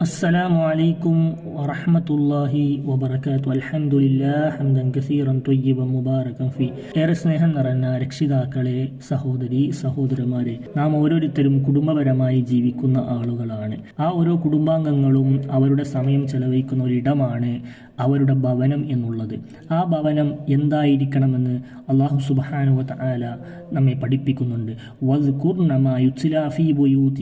السلام عليكم ورحمة الله وبركاته الحمد لله حمدا كثيرا طيبا مباركا فيه ഏറെ സ്നേഹം നിറഞ്ഞ രക്ഷിതാക്കളെ സഹോദരി സഹോദരന്മാരെ നാം ഓരോരുത്തരും കുടുംബപരമായി ജീവിക്കുന്ന ആളുകളാണ് ആ ഓരോ കുടുംബാംഗങ്ങളും അവരുടെ സമയം ചെലവഴിക്കുന്ന ഒരിടമാണ് അവരുടെ ഭവനം എന്നുള്ളത്. ആ ഭവനം എന്തായിരിക്കണമെന്ന് അള്ളാഹു സുബാനുവ ആല നമ്മെ പഠിപ്പിക്കുന്നുണ്ട്. വദ്കുർന മാ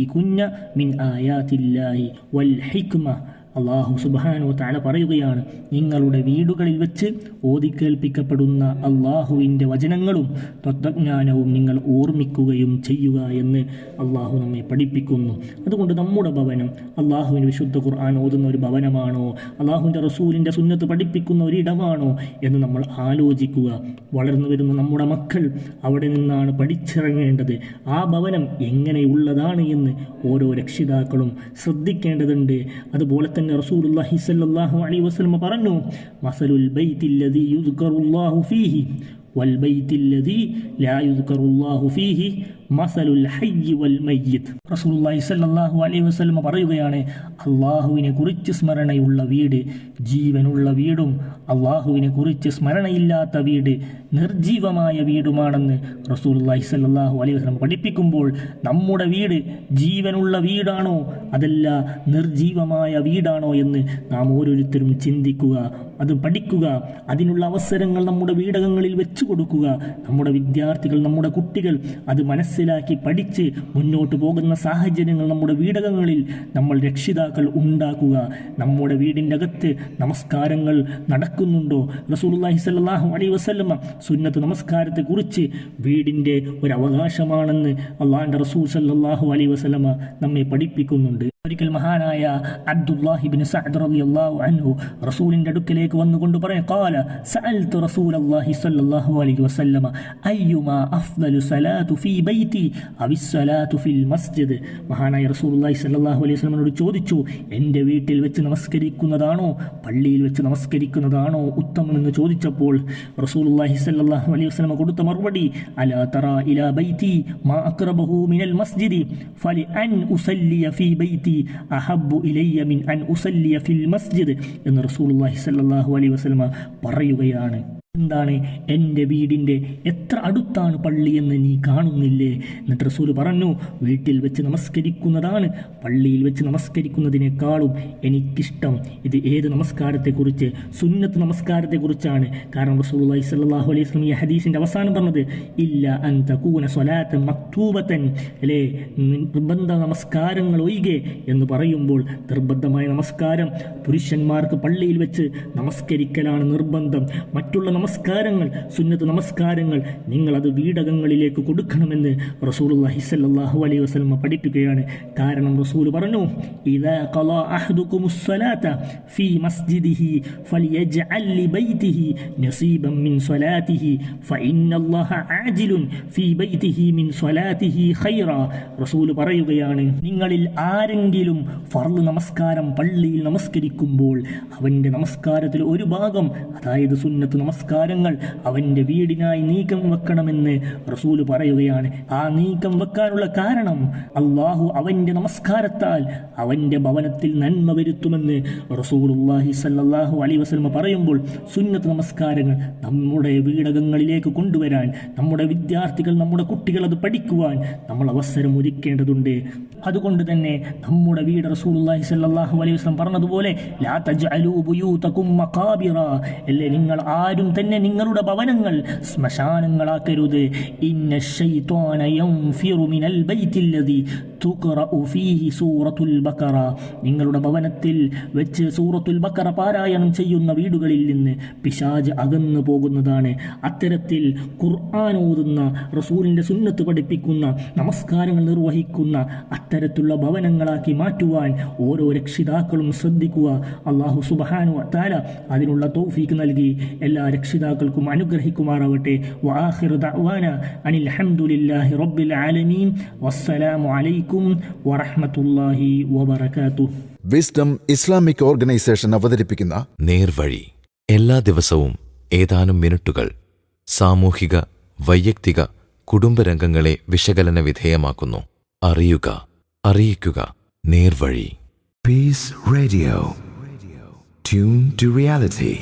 കുഞ്ഞ മിൻ ആയാത്തില്ലായി വൽ ഹിക്മ. അള്ളാഹു സുബാനു താഴെ പറയുകയാണ് നിങ്ങളുടെ വീടുകളിൽ വെച്ച് ഓതിക്കേൽപ്പിക്കപ്പെടുന്ന അള്ളാഹുവിന്റെ വചനങ്ങളും തത്വജ്ഞാനവും നിങ്ങൾ ഓർമ്മിക്കുകയും ചെയ്യുക എന്ന് അള്ളാഹു നമ്മെ പഠിപ്പിക്കുന്നു. അതുകൊണ്ട് നമ്മുടെ ഭവനം അള്ളാഹുവിന്റെ വിശുദ്ധ ഖുർആൻ ഓതുന്ന ഒരു ഭവനമാണോ അള്ളാഹുവിന്റെ റസൂലിന്റെ സുന്നത്ത് പഠിപ്പിക്കുന്ന ഒരിടമാണോ എന്ന് നമ്മൾ ആലോചിക്കുക. വളർന്നു വരുന്ന നമ്മുടെ മക്കൾ അവിടെ നിന്നാണ് പഠിച്ചിറങ്ങേണ്ടത്. ആ ഭവനം എങ്ങനെയുള്ളതാണ് എന്ന് ഓരോ രക്ഷിതാക്കളും ശ്രദ്ധിക്കേണ്ടതുണ്ട്. അതുപോലെ തന്നെ റസൂലുള്ളാഹി സ്വല്ലല്ലാഹു അലൈഹി വസല്ലം പറഞ്ഞു മസലുൽ ബൈത്തില്ലദീ യുദ്കറുല്ലാഹു ഫീഹി വൽ لا ലാ യുദ്കറുല്ലാഹു ഫീഹി റസൂലുള്ളാഹി സല്ലല്ലാഹു അലൈഹി വസല്ലം പറയുകയാണ് അള്ളാഹുവിനെ കുറിച്ച് സ്മരണയുള്ള വീട് ജീവനുള്ള വീടും അള്ളാഹുവിനെ കുറിച്ച് സ്മരണയില്ലാത്ത വീട് നിർജീവമായ വീടുമാണെന്ന് റസൂലുള്ളാഹി സല്ലാഹു അലൈഹി വസല്ലം പഠിപ്പിക്കുമ്പോൾ നമ്മുടെ വീട് ജീവനുള്ള വീടാണോ? അതല്ല നിർജീവമായ വീടാണോ എന്ന് നാം ഓരോരുത്തരും ചിന്തിക്കുക അത് പഠിക്കുക അതിനുള്ള അവസരങ്ങൾ നമ്മുടെ വീടകങ്ങളിൽ വെച്ചു കൊടുക്കുക നമ്മുടെ വിദ്യാർത്ഥികൾ നമ്മുടെ കുട്ടികൾ അത് മനസ്സിലാക്കി പഠിച്ച് മുന്നോട്ട് പോകുന്ന സാഹചര്യങ്ങൾ നമ്മുടെ വീടകങ്ങളിൽ നമ്മൾ രക്ഷിതാക്കൾ ഉണ്ടാക്കുക. നമ്മുടെ വീടിന്റെ അകത്ത് നമസ്കാരങ്ങൾ നടക്കുന്നുണ്ടോ? റസൂലുള്ളാഹി സ്വല്ലല്ലാഹു അലൈഹി വസല്ലമ സുന്നത്ത് നമസ്കാരത്തെക്കുറിച്ച് വീടിന്റെ ഒരു അവകാശമാണെന്ന് അള്ളാഹിന്റെ റസൂൽ സല്ലല്ലാഹു അലൈഹി വസല്ലമ നമ്മെ പഠിപ്പിക്കുന്നുണ്ട്. ഒരിക്കൽ മഹാനായ അബ്ദുല്ലാഹിബിൻ സഅദ് റളിയല്ലാഹു അൻഹു റസൂലിന്റെ അടുക്കലേക്ക് വന്നുകൊണ്ട് പറയാം ഖാല സഅൽതു റസൂലല്ലാഹി സ്വല്ലല്ലാഹു അലൈഹി വസല്ലമ അയ്യുമാ അഫ്ദലു സലാത്തു ഫീ ബൈതി അവി സലാത്തു ഫിൽ മസ്ജിദ്. മഹാനായ റസൂലുള്ളാഹി സ്വല്ലല്ലാഹു അലൈഹി വസല്ലമയോട് ചോദിച്ചു എന്റെ വീട്ടിൽ വെച്ച് നമസ്കരിക്കുന്നതാണോ? പള്ളിയിൽ വെച്ച് നമസ്കരിക്കുന്നതാണോ? ഉത്തമം എന്ന് ചോദിച്ചപ്പോൾ റസൂലുള്ളാഹി സ്വല്ലല്ലാഹു അലൈഹി വസല്ലമ കൊടുത്ത മറുപടി അലാ തറാ ഇലാ ബൈതി മാ അക്റബഹു മിനൽ മസ്ജിദി ഫലി അൻ ഉസല്ലിയ ഫീ ബൈതി അഹബ്ബു ഇലയ്യ മിൻ അൻ ഉസല്ലിയ ഫിൽ മസ്ജിദ് എന്ന് റസൂലുള്ളാഹി സ്വല്ലല്ലാഹു അലൈഹി വസല്ലമ പറയുകയാണ്. എന്താണ് എന്റെ വീടിന്റെ എത്ര അടുത്താണ് പള്ളി എന്ന് നീ കാണുന്നില്ലേ? എന്നിട്ട് റസൂൽ പറഞ്ഞു വീട്ടിൽ വെച്ച് നമസ്കരിക്കുന്നതാണ്. പള്ളിയിൽ വെച്ച് നമസ്കരിക്കുന്നതിനേക്കാളും എനിക്കിഷ്ടം. ഇത് ഏത് നമസ്കാരത്തെക്കുറിച്ച്? സുന്നത്ത് നമസ്കാരത്തെക്കുറിച്ചാണ്. കാരണം റസൂൽ അലൈഹി സ്വല്ലാഹു അലൈഹി വസല്ലം ഈ ഹദീസിന്റെ അവസാനം പറഞ്ഞത് ഇല്ല അൻ തകൂന സ്വലാത്തൻ മക്തൂബത്തൻ. അല്ലേ? നിർബന്ധ നമസ്കാരങ്ങൾ ഒഴികെ എന്ന് പറയുമ്പോൾ നിർബന്ധമായ നമസ്കാരം പുരുഷന്മാർക്ക് പള്ളിയിൽ വെച്ച് നമസ്കരിക്കലാണ് നിർബന്ധം. മറ്റുള്ള നമസ്കാരങ്ങൾ സുന്നത്ത് നമസ്കാരങ്ങൾ നിങ്ങൾ അത് വീടകങ്ങളിലേക്ക് കൊടുക്കണമെന്ന് റസൂലുള്ളാഹി സ്വല്ലല്ലാഹു അലൈഹി വസല്ലം പഠിപ്പിക്കുകയാണ്. കാരണം റസൂൽ പറഞ്ഞു ഇദാ ഫീ മസ്ജിദിഹി നസീബൻ മിൻ സലാതിഹി ഫഇന്നല്ലാഹ ആജിലുൻ ഫീ ബൈതിഹി മിൻ സലാതിഹി ഖൈറ. റസൂൽ പറയുകയാണ് നിങ്ങളിൽ ആരെങ്കിലും ഫർൾ നമസ്കാരം പള്ളിയിൽ നമസ്കരിക്കുമ്പോൾ അവന്റെ നമസ്കാരത്തിൽ ഒരു ഭാഗം അതായത് സുന്നത്ത് നമസ്കാരങ്ങൾ അവന്റെ വീടിനായി നീക്കം വെക്കണമെന്ന് റസൂൽ പറയുകയാണ്. ആ നീക്കം വെക്കാനുള്ള കാരണം അള്ളാഹു അവന്റെ നമസ്കാരത്താൽ അവന്റെ ഭവനത്തിൽ നന്മ വരുത്തുമെന്ന് റസൂലുള്ളാഹി സല്ലാഹു അലൈഹി വസ്ലമ പറയുമ്പോൾ സുന്നത്ത് നമസ്കാരങ്ങൾ നമ്മുടെ വീടകങ്ങളിലേക്ക് കൊണ്ടുവരാൻ നമ്മുടെ വിദ്യാർത്ഥികൾ നമ്മുടെ കുട്ടികൾ അത് പഠിക്കുവാൻ നമ്മൾ അവസരം ഒരുക്കേണ്ടതുണ്ട്. അതുകൊണ്ട് തന്നെ നമ്മുടെ വീട് റസൂലുള്ളാഹി സല്ലാഹു അലൈഹി വസല്ലം പറഞ്ഞതുപോലെ അല്ലേ നിങ്ങൾ ആരും തന്നെ നിങ്ങളുടെ ഭവനങ്ങൾ ശ്മശാനങ്ങളാക്കരുത്. ഇന്ന നിങ്ങളുടെ ഭവനത്തിൽ വെച്ച് സൂറത്തുൽ ബക്കറ പാരായണം ചെയ്യുന്ന വീടുകളിൽ നിന്ന് പിശാജ് അകന്നു പോകുന്നതാണ്. അത്തരത്തിൽ ഖുർആൻ ഓതുന്ന റസൂലിന്റെ സുന്നത്ത് പഠിപ്പിക്കുന്ന നമസ്കാരങ്ങൾ നിർവഹിക്കുന്ന അത്തരത്തിലുള്ള ഭവനങ്ങളാക്കി മാറ്റുവാൻ ഓരോ രക്ഷിതാക്കളും ശ്രദ്ധിക്കുക. അള്ളാഹു സുബാനു താര അതിനുള്ള തൗഫീക്ക് നൽകി. എല്ലാ രക്ഷിതാക്കൾക്കും അനുഗ്രഹിക്കുമാറാവട്ടെ. വആഖിറു ദഅവാന അനിൽ ഹംദുലില്ലാഹി റബ്ബിൽ ആലമീൻ. വസ്സലാമു അലൈക്കും വറഹ്മത്തുള്ളാഹി വബറകാതുഹു. വിസ്ഡം ഇസ്ലാമിക് ഓർഗനൈസേഷൻ അവതരിപ്പിക്കുന്ന നേർവഴി. എല്ലാ ദിവസവും ഏതാനും മിനിറ്റുകൾ സാമൂഹിക വൈയക്തിക കുടുംബരംഗങ്ങളെ വിശകലന വിധേയമാക്കുന്നു. അറിയുക അറിയിക്കുക നേർവഴി. Peace radio tune to reality.